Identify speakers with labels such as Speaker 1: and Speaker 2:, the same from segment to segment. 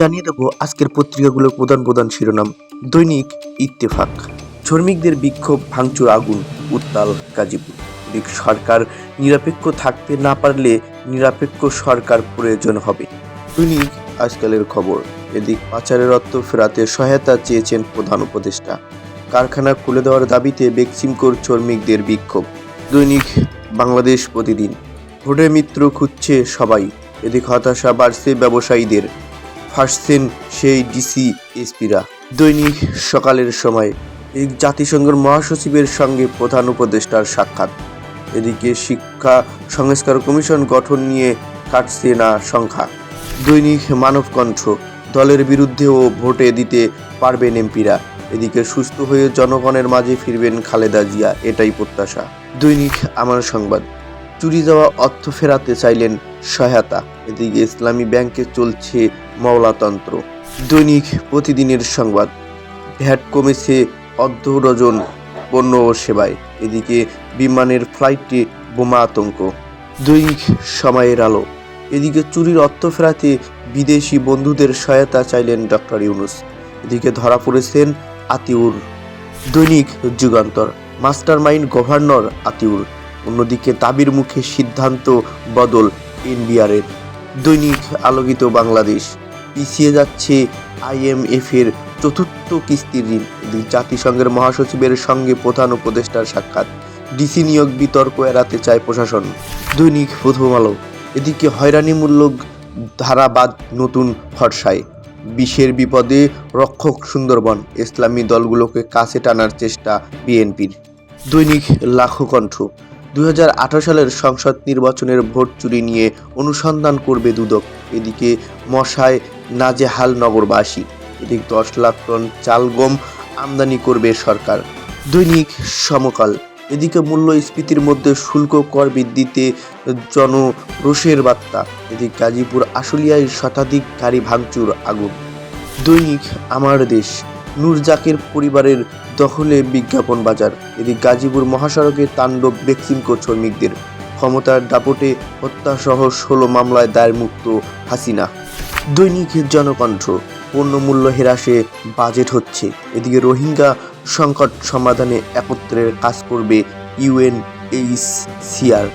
Speaker 1: জানিয়ে দেবো আজকের পত্রিকাগুলোর প্রধান প্রধান শিরোনাম। দৈনিক ইত্তেফাক। শ্রমিকদের বিক্ষোভ, ভাঙচুর, আগুন, উত্তাল গাজীপুর। এদিক সরকার নিরপেক্ষ থাকতে না পারলে নিরপেক্ষ সরকার প্রয়োজন হবে। দৈনিক আজকালের খবর, এদিক পাচারের অর্থ ফেরাতে সহায়তা চেয়েছেন প্রধান উপদেষ্টা। কারখানা খুলে দেওয়ার দাবিতে বেক্সিমকোর শ্রমিকদের বিক্ষোভ। দৈনিক বাংলাদেশ প্রতিদিন, ভোটের মিত্র খুঁজছে সবাই, এদিক হতাশা বাড়ছে ব্যবসায়ীদের। ফাঁসছেন সেই ডিসি এসপিরা দৈনিক সকালের সময় এই জাতিসংঘের মহাসচিবের সঙ্গে প্রধান উপদেষ্টার সাক্ষাৎ। এদিকে শিক্ষা সংস্কার কমিশন গঠন নিয়ে কাটছে না সংখ্যা। দৈনিক মানবকণ্ঠ দলের বিরুদ্ধেও ভোটে দিতে পারবেন এমপিরা। এদিকে সুস্থ হয়ে জনগণের মাঝে ফিরবেন খালেদা জিয়া, এটাই প্রত্যাশা। দৈনিক আমার সংবাদ। চুরি যাওয়া অর্থ ফেরাতে চাইলেন সহায়তা। এদিকে ইসলামী ব্যাংকে চলছে মওলাতন্ত্র দৈনিক প্রতিদিনের সংবাদ। ভ্যাট কমেছে অর্ধ ডজন পণ্য ও সেবায়। এদিকে বিমানের ফ্লাইটে বোমা আতঙ্ক। দৈনিক সময়ের আলো। এদিকে চুরির অর্থ ফেরাতে বিদেশি বন্ধুদের সহায়তা চাইলেন ডক্টর ইউনুস। এদিকে ধরা পড়েছেন আতিউর। দৈনিক Jugantor. Master mind governor Atiur. অন্যদিকে দাবির মুখে সিদ্ধান্ত বদল এনবিআরের। দৈনিক আলোকিত বাংলাদেশ। পিছিয়ে যাচ্ছে আইএমএফ এর চতুর্থ কিস্তির ঋণ। এদিকে জাতিসংঘের মহাসচিবের সঙ্গে প্রধান উপদেষ্টার সাক্ষাৎ। ডিসি নিয়োগ বিতর্ক এড়াতে চায় প্রশাসন। দৈনিক প্রথম আলো। এদিকে হয়রানিমূলক ধারাবাদ নতুন ভরসায় বিষের বিপদে রক্ষক সুন্দরবন। ইসলামী দলগুলোকে কাছে টানার চেষ্টা বিএনপির। দৈনিক লাখো কণ্ঠ। দু হাজার আঠারো সালের সংসদ নির্বাচনের ভোট চুরি নিয়ে অনুসন্ধান করবে দুদক। এদিকে মশায় নাজেহাল নগরবাসী। এদিক দশ লাখ টন চাল গম আমদানি করবে সরকার। দৈনিক সমকাল। এদিকে মূল্যস্ফীতির মধ্যে শুল্ক কর বৃদ্ধিতে জনরোষের বার্তা। এদিকে গাজীপুর আশুলিয়ায় শতাধিক গাড়ি ভাঙচুর, আগুন। দৈনিক আমার দেশ। নূর জাকের পরিবারের দখলে বিজ্ঞাপন বাজার। এদিক গাজীপুর মহাসড়কে তাণ্ডব বেক্সিমকো শ্রমিকদের। ক্ষমতার দাপটে হত্যাসহ ষোলো মামলায় দায়ের মুক্ত হাসিনা। দৈনিক জনকণ্ঠ, পণ্যমূল্য হ্রাসে বাজেট হচ্ছে। এদিকে রোহিঙ্গা সংকট সমাধানে একত্রের কাজ করবে ইউএনএইচসিআর।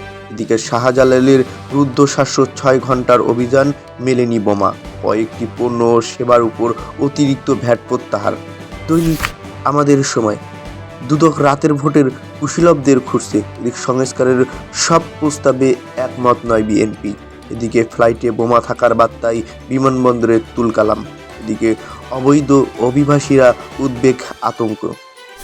Speaker 1: শাহজালালের রুদ্ধ রুদ্ধশ্বাস ছয় ঘণ্টার অভিযান মেলেনি বোমা, কয়েকটি পণ্য ও সেবার উপর অতিরিক্ত ভ্যাট প্রত্যাহার। দৈনিক আমাদের সময়। দুদক রাতের ভোটের কুশীলবদের খুঁজছে এদিক সংস্কারের সব প্রস্তাবে একমত নয় বিএনপি। এদিকে ফ্লাইটে বোমা থাকার বার্তায় বিমানবন্দরে তুলকালাম। এদিকে অবৈধ অভিবাসীরা উদ্বেগ, আতঙ্ক।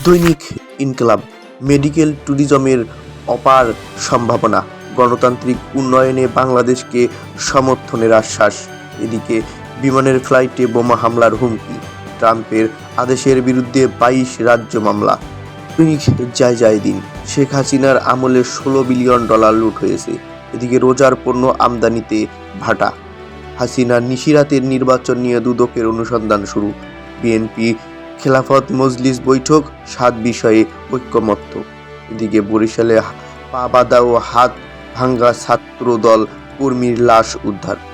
Speaker 1: দৈনিক ইনকলাব, মেডিকেল ট্যুরিজমের অপার সম্ভাবনা। গণতান্ত্রিক উন্নয়নে বাংলাদেশকে সমর্থনের আশ্বাস। এদিকে বিমানের ফ্লাইটে বোমা হামলার হুমকি, ট্রাম্পের আদেশের বিরুদ্ধে বাইশ রাজ্য মামলা। যায় যায় দিন, শেখ হাসিনার আমলে ষোলো বিলিয়ন ডলার লুট হয়েছে। এদিকে রোজার পণ্য আমদানিতে ভাটা। হাসিনা নিশিরাতের নির্বাচন নিয়ে দুদকের অনুসন্ধান শুরু। বিএনপি খেলাফত মজলিস বৈঠক, সাত বিষয়ে ঐক্যমত্য। এদিকে বরিশালে পা বাঁধা ও হাত ভাঙ্গা ছাত্রদল কর্মীর লাশ উদ্ধার।